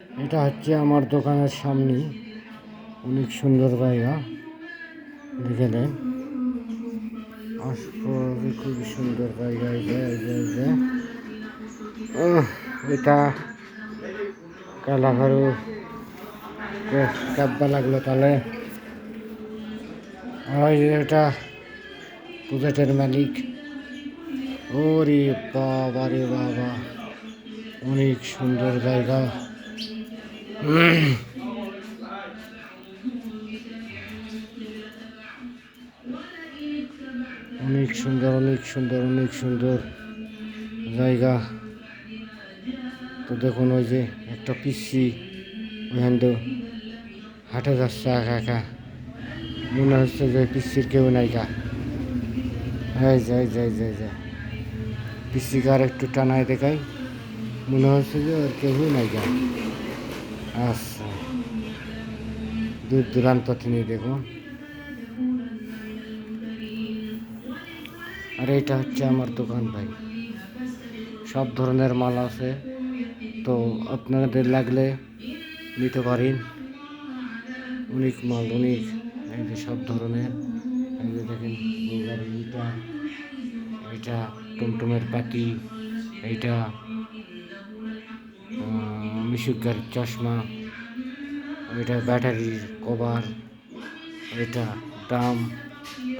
এটা হচ্ছে আমার দোকানের সামনে। অনেক সুন্দর জায়গা। দেখে নেন। আশপাশে খুবই সুন্দর জায়গা এটা কালাঘারু কাব্বা লাগল তাহলে আর এটা প্রজেক্টের মালিক। ওরে বাবা রে বাবা। অনেক সুন্দর জায়গা। অনেক সুন্দর অনেক সুন্দর অনেক সুন্দর জায়গা। তো দেখুন ওই যে একটা পিসি ওখান তো হাঁটে যাচ্ছে একা একা। মনে হচ্ছে যে পিসির কেউ নাই গা। এই যাই যাই যাই যাই পিসিকে আর একটু টানায় দেখাই। মনে হচ্ছে যে ওর কেউ নাই গা। আচ্ছা দূর দূরান্ত তিনি দেখুন। আর এটা হচ্ছে আমার দোকান ভাই। সব ধরনের মাল আছে। তো আপনাদের লাগলে নিতে পারেন। অনেক মাল, অনেক। এই সব ধরনের। এই দেখেন এইটা এইটা টমটমের পাতি এইটা মিশুক গাড়ির চশমা ওইটা ব্যাটারির কভার, এটা ডাম,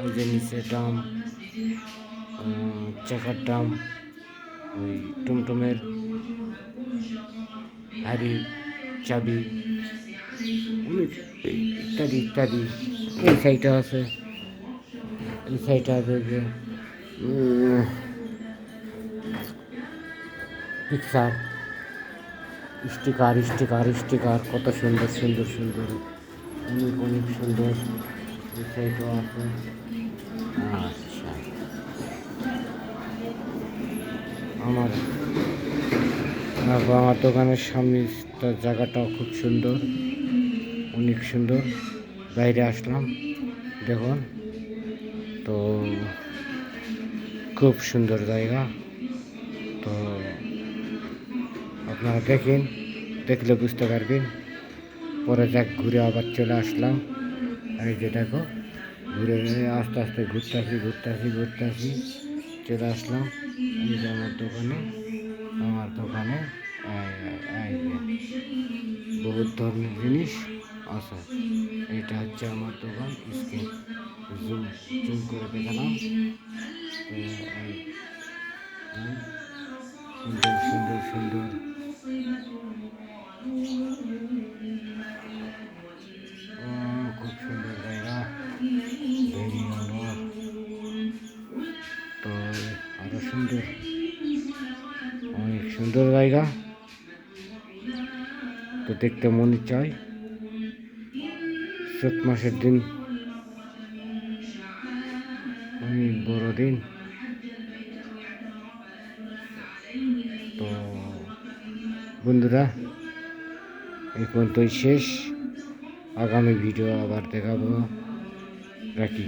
ওই যে নিচে ডাম চাকার ডাম, ওই টমটমের হাড়ি চাবি ইত্যাদি ইত্যাদি। এই সাইডটা আছে, এই সাইডটা আছে যে পিকচার স্টিকার স্টিকার স্টিকার কত সুন্দর সুন্দর সুন্দর। অনেক অনেক সুন্দর। আছে। আচ্ছা। আমার আমার দোকানের সামনে তার জায়গাটাও খুব সুন্দর। অনেক সুন্দর। বাইরে আসলাম। দেখুন। তো, খুব সুন্দর জায়গা। তো আপনারা দেখেন, দেখলে বুঝতে পারবেন। পরে যাক, ঘুরে আবার চলে আসলাম। এই যে দেখো, ঘুরে আস্তে আস্তে ঘুরতে আসি ঘুরতে আসি ঘুরতে আসি চলে আসলাম। এই যে আমার দোকানে আমার দোকানে বহুত ধরনের জিনিস আছে। এটা হচ্ছে আমার দোকান, স্ক্রিন জুম জুম করে দেখালাম। সুন্দর সুন্দর সুন্দর। খুব সুন্দর জায়গা। তো আরও সুন্দর অনেক সুন্দর জায়গা তো দেখতে মনে চায় চৈত মাসের দিন। অনেক বড় দিন। বন্ধুরা এই পর্যন্তই শেষ আগামী ভিডিও আবার দেখাবো রাখি